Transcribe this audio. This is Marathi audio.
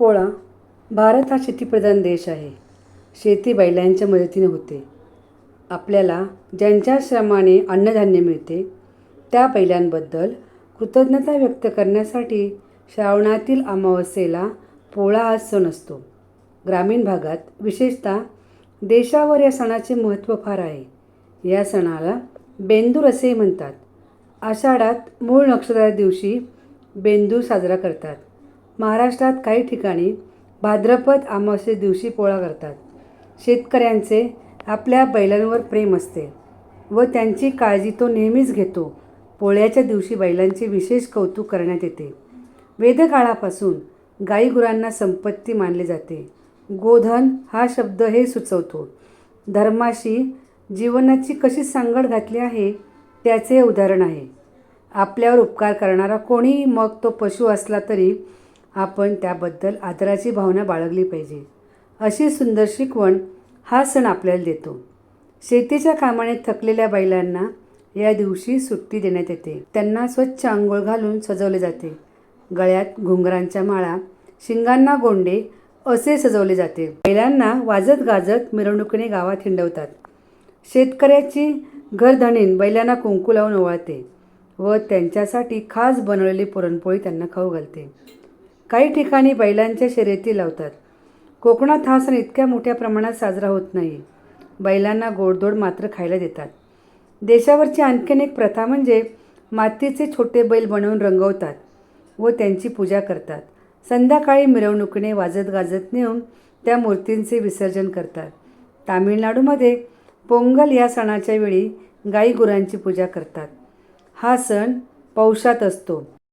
पोळा भारत हा शेतीप्रधान देश आहे. शेती बैलांच्या मदतीने होते. आपल्याला ज्यांच्या श्रमाने अन्नधान्य मिळते त्या बैलांबद्दल कृतज्ञता व्यक्त करण्यासाठी श्रावणातील अमावस्येला पोळा हा सण असतो. ग्रामीण भागात विशेषतः देशावर या सणाचे महत्त्व फार आहे. या सणाला बेंदूर असेही म्हणतात. आषाढात मूळ नक्षत्रा दिवशी बेंदूर साजरा करतात. महाराष्ट्रात काही ठिकाणी भाद्रपद अमावस्ये दिवशी पोळा करतात. शेतकऱ्यांचे आपल्या बैलांवर प्रेम असते व त्यांची काळजी तो नेहमीच घेतो. पोळ्याच्या दिवशी बैलांचे विशेष कौतुक करण्यात येते. वेदकाळापासून गाईगुरांना संपत्ती मानले जाते. गोधन हा शब्द हे सुचवतो. धर्माशी जीवनाची कशी सांगड घातली आहे त्याचे उदाहरण आहे. आपल्यावर उपकार करणारा कोणीही मग तो पशु असला तरी आपण त्याबद्दल आदराची भावना बाळगली पाहिजे. अशी सुंदर शिकवण हा सण आपल्याला देतो. शेतीच्या कामाने थकलेल्या बैलांना या दिवशी सुट्टी देण्यात येते. त्यांना स्वच्छ आंघोळ घालून सजवले जाते. गळ्यात घुंगरांच्या माळा शिंगांना गोंडे असे सजवले जाते. बैलांना वाजत गाजत मिरवणुकीने गावात हिंडवतात. शेतकऱ्याची घरधणीन बैलांना कुंकू लावून ओवाळते व त्यांच्यासाठी खास बनवलेली पुरणपोळी त्यांना खाऊ घालते. काही ठिकाणी बैलांच्या शर्यती लावतात. कोकणात हा सण इतक्या मोठ्या प्रमाणात साजरा होत नाही. बैलांना गोडधोड मात्र खायला देतात. देशावरची आणखीन एक प्रथा म्हणजे मातीचे छोटे बैल बनवून रंगवतात व त्यांची पूजा करतात. संध्याकाळी मिरवणुकीने वाजत गाजत नेऊन त्या मूर्तींचे विसर्जन करतात. तामिळनाडूमध्ये पोंगल या सणाच्या वेळी गाई गुरांची पूजा करतात. हा सण पौषात असतो.